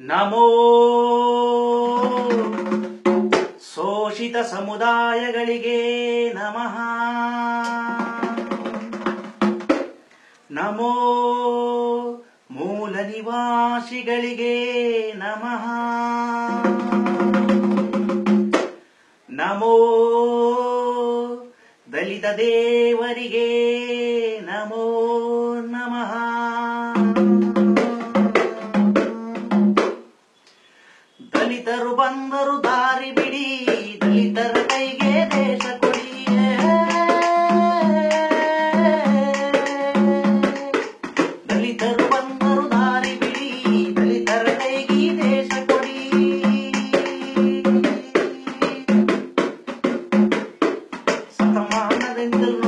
ನಮೋ ಶೋಷಿತ ಸಮುದಾಯಗಳಿಗೆ ನಮಃ. ನಮೋ ಮೂಲ ನಿವಾಸಿಗಳಿಗೆ ನಮಃ. ನಮೋ ದಲಿತ ದೇವರಿಗೆ ನಮೋ ನಮಃ. ದಲಿತರು ಬಂದರು ದಾರಿ ಬಿಡಿ, ದಲಿತರ ಕೈಗೆ ದೇಶ ಕೊಡಿ. ದಲಿತರು ಬಂದರು ದಾರಿ ಬಿಡಿ, ದಲಿತರ ಕೈಗೆ ದೇಶ ಕೊಡಿ. ಶತಮಾನದಿಂದ